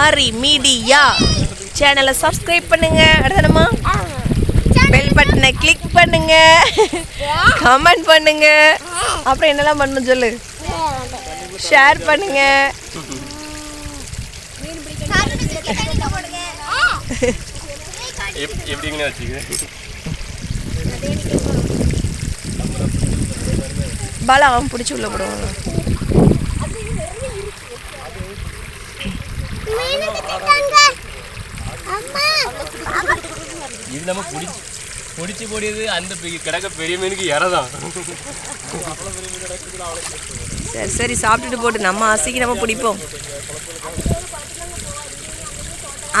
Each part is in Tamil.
ஆரி மீடியா. சேனலை சப்ஸ்கிரைப் பண்ணுங்க. அடுத்தனமா பெல் பட்டனை கிளிக் பண்ணுங்க. கமெண்ட் பண்ணுங்க. அப்புறம் என்னெல்லாம் பண்ணணும் சொல்லு? ஷேர் பண்ணுங்க. எப்படிங்கன்னு வச்சுக்கிறேன் பாலா அவன் பிடிச்சி உள்ள போடுவாங்க இது நம்ம பிடிச்சி பிடிச்சி போடியது அந்த கிடக்க பெரிய மீனுக்கு இறதான் சரி சரி சாப்பிட்டுட்டு போட்டு நம்ம ஆசைக்கு நம்ம பிடிப்போம்.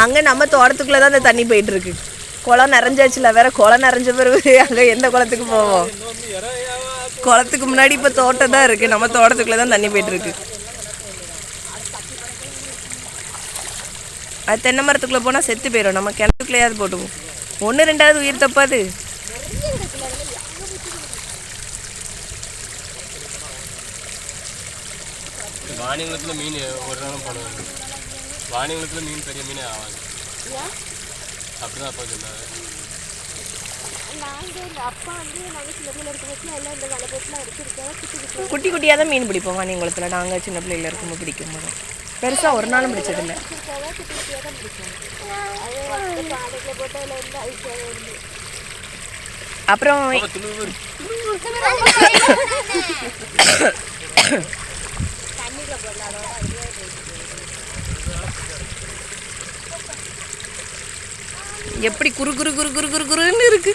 அங்கே நம்ம தோட்டத்துக்குள்ளே தான் அந்த தண்ணி போயிட்டு இருக்கு. குளம் நிறைஞ்சாச்சுல வேற குளம் நிறைஞ்ச பிறகு அங்கே எந்த குளத்துக்கு போவோம்? குளத்துக்கு முன்னாடி இப்போ தோட்டம் தான் இருக்கு. நம்ம தோட்டத்துக்குள்ளே தான் தண்ணி போயிட்டு இருக்கு. அது தென்னை மரத்துக்குள்ளே போனால் செத்து போயிடும் நம்ம கிணத்துக்குள்ளேயாவது போட்டுவோம் ஒன்று ரெண்டாவது உயிர் தப்பாது வாணிகுளத்தில் மீன் ஒரு நாளும் பண்ணுவாங்க வாணிகுளத்தில் மீன் பெரிய மீனே ஆகாது. அப்படிதான் அப்பா சொன்னாங்க குட்டி குட்டியாக தான் மீன் பிடிப்போம் வாணியங்குளத்தில் நாங்கள் சின்ன பிள்ளையில இருக்கும்போது பிடிக்கும் போது. பெருசாக ஒரு நாளும் பிடிச்சதில்லை. அப்புறம் அப்ப துளுவு எப்படி குறு குறு குறு குறு குறு குருன்னு இருக்கு.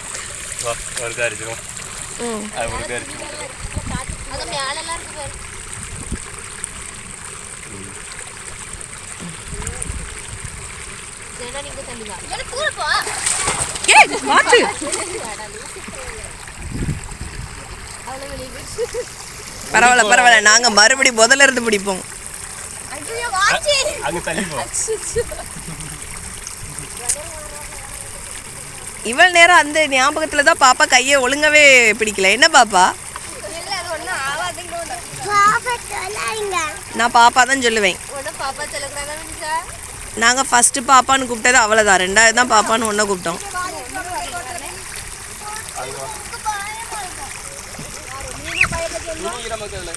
பரவாயில்ல பரவாயில்ல. நாங்க மறுபடி முதல்ல இருந்து பிடிப்போம். இவ்வளவு நேரம் அந்த ஞாபகத்துல தான் பாப்பா கையை ஒழுங்கவே பிடிக்கல. என்ன பாப்பா? நான் பாப்பா தான் சொல்லுவேன். நாங்க ஃபர்ஸ்ட் பாப்பான்னு கூப்பிட்டது அவ்வளவுதான் ரெண்டாவது தான் பாப்பான்னு ஒன்றை கூப்பிட்டோம். ஈரமாக அதில்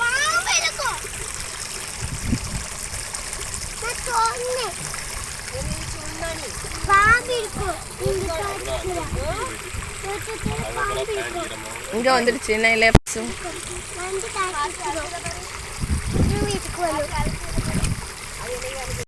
பாம்பு இங்க வந்துடுச்சு. என்ன இல்லை வந்து